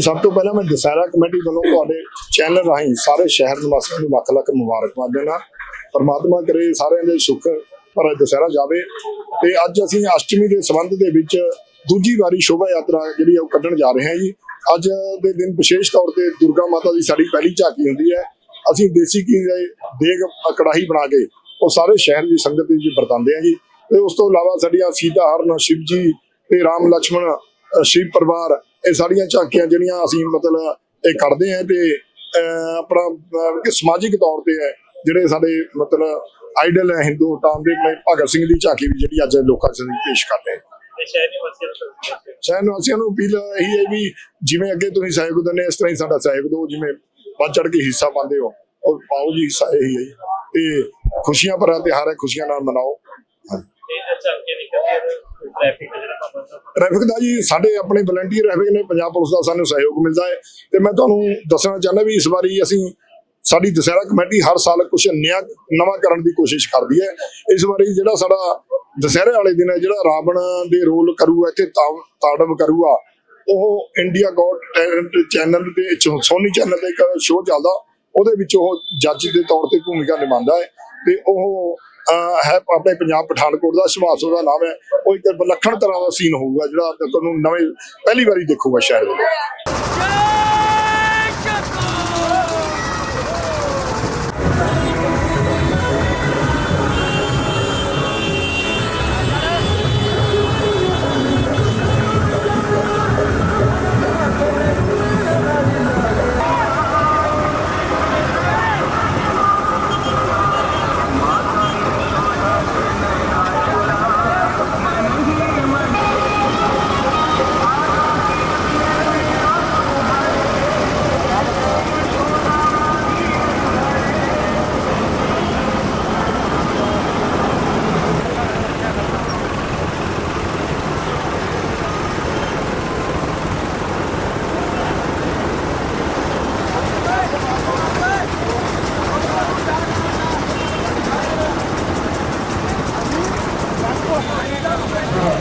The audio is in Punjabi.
ਸਭ ਤੋਂ ਪਹਿਲਾਂ ਮੈਂ ਦਸਹਿਰਾ ਕਮੇਟੀ ਵੱਲੋਂ ਤੁਹਾਡੇ ਚੈਨਲ ਰਾਹੀਂ ਸਾਰੇ ਸ਼ਹਿਰ ਨਿਵਾਸੀਆਂ ਨੂੰ ਲੱਖ-ਲੱਖ ਮੁਬਾਰਕਬਾਦ ਦੇਣਾ ਪਰਮਾਤਮਾ ਕਰੇ ਸਾਰਿਆਂ ਦੇ ਸੁੱਖ ਪਰ ਦਸਹਿਰਾ ਜਾਵੇ। ਤੇ ਅੱਜ ਅਸੀਂ ਅਸ਼ਟਮੀ ਦੇ ਸੰਬੰਧ ਦੇ ਵਿੱਚ ਦੂਜੀ ਵਾਰੀ ਸ਼ੋਭਾ ਯਾਤਰਾ ਜਿਹੜੀ ਉਹ ਕੱਢਣ ਜਾ ਰਹੇ ਹਾਂ ਜੀ। ਅੱਜ ਦੇ ਦਿਨ ਵਿਸ਼ੇਸ਼ ਤੌਰ ਤੇ ਦੁਰਗਾ ਮਾਤਾ ਦੀ ਸਾਡੀ ਪਹਿਲੀ ਝਾਕੀ ਹੁੰਦੀ ਹੈ। ਅਸੀਂ ਦੇਸੀ ਘੀ ਦੇ ਦੇਗ ਕੜਾਹੀ ਬਣਾ ਕੇ ਉਹ ਸਾਰੇ ਸ਼ਹਿਰ ਦੀ ਸੰਗਤ ਵਿੱਚ ਵਰਤਾਂਦੇ ਹਾਂ ਜੀ। ਤੇ ਉਸ ਤੋਂ ਇਲਾਵਾ ਸਾਡੀਆਂ ਸੀਤਾ ਹਰਨ, ਸ਼ਿਵ ਜੀ ਤੇ ਰਾਮ ਲక్ష్మణ ਸ਼ਿਵ ਪਰਿਵਾਰ ਇਹ ਸਾਰੀਆਂ ਝਾਕੀਆਂ ਜਿਹੜੀਆਂ ਅਸੀਂ ਮਤਲਬ ਇਹ ਕੱਢਦੇ ਹਾਂ ਤੇ ਆਪਣਾ ਕਿ ਸਮਾਜਿਕ ਤੌਰ ਤੇ ਹੈ ਜਿਹੜੇ ਸਾਡੇ ਮਤਲਬ ਆਈਡਲ ਹੈ ਹਿੰਦੂ ਟਾਮ ਦੇ ਮੈਂ ਭਗਤ ਸਿੰਘ ਦੀ ਝਾਕੀ ਵੀ ਜਿਹੜੀ ਅੱਜ ਲੋਕਾਂ ਸਾਹਮਣੇ ਪੇਸ਼ ਕਰ ਰਹੇ ਹਾਂ ਸ਼ਹਿਰ ਨਿਵਾਸੀਆਂ ਨੂੰ ਅਪੀਲ ਇਹੀ ਹੈ ਵੀ ਜਿਵੇਂ ਅੱਗੇ ਤੁਸੀਂ ਸਹਿਯੋਗ ਦਿੰਦੇ ਇਸ ਤਰ੍ਹਾਂ ਹੀ ਸਾਡਾ ਸਹਿਯੋਗ ਦਿਓ ਜਿਵੇਂ ਵੱਧ ਚੜ ਕੇ ਹਿੱਸਾ ਪਾਉਂਦੇ ਹੋ ਉਹ ਪਾਓ ਜੀ ਹਿੱਸਾ ਇਹੀ ਹੈ। ਤੇ ਖੁਸ਼ੀਆਂ ਭਰਾ ਤਿਉਹਾਰ ਹੈ ਖੁਸ਼ੀਆਂ ਨਾਲ ਮਨਾਓ। ਨਿਕਲਦੇ ਟ੍ਰੈਫਿਕ ਦਾ ਜੀ, ਸਾਡੇ ਆਪਣੇ ਵਲੰਟੀਅਰ ਹੈਗੇ ਨੇ ਪੰਜਾਬ ਪੁਲਿਸ ਦਾ ਸਾਨੂੰ ਸਹਿਯੋਗ ਮਿਲਦਾ ਹੈ। ਤੇ ਮੈਂ ਤੁਹਾਨੂੰ ਦੱਸਣਾ ਚਾਹੁੰਦਾ ਵੀ ਇਸ ਵਾਰੀ ਅਸੀਂ ਸਾਡੀ ਦਸਹਿਰਾ ਕਮੇਟੀ ਹਰ ਸਾਲ ਕੁਝ ਨਿਆ ਨਵਾਂ ਕਰਨ ਦੀ ਕੋਸ਼ਿਸ਼ ਕਰਦੀ ਹੈ। ਇਸ ਵਾਰੀ ਜਿਹੜਾ ਸਾਡਾ ਦਸਹਿਰੇ ਵਾਲੇ ਦਿਨ ਹੈ, ਜਿਹੜਾ ਰਾਵਣ ਦੇ ਰੋਲ ਕਰੂਗਾ, ਇੱਥੇ ਤਾ- ਕਰੂਗਾ, ਉਹ ਇੰਡੀਆ ਗੋਡ ਟੈਲੈਂਟ ਚੈਨਲ ਤੇ ਸੋਨੀ ਚੈਨਲ ਤੇ ਇੱਕ ਸ਼ੋਅ ਚੱਲਦਾ, ਉਹਦੇ ਵਿੱਚ ਉਹ ਜੱਜ ਦੇ ਤੌਰ ਤੇ ਭੂਮਿਕਾ ਨਿਭਾਉਂਦਾ ਹੈ। ਤੇ ਉਹ ਹੈ ਆਪਣੇ ਪੰਜਾਬ ਪਠਾਨਕੋਟ ਦਾ ਸੁਭਾਸ਼ ਦਾ ਨਾਮ ਹੈ। ਉਹ ਇੱਕ ਵਿਲੱਖਣ ਤਰ੍ਹਾਂ ਦਾ ਸੀਨ ਹੋਊਗਾ ਜਿਹੜਾ ਤੁਹਾਨੂੰ ਨਵੇਂ ਪਹਿਲੀ ਵਾਰੀ ਦੇਖੂਗਾ ਸ਼ਾਇਦ। Oh.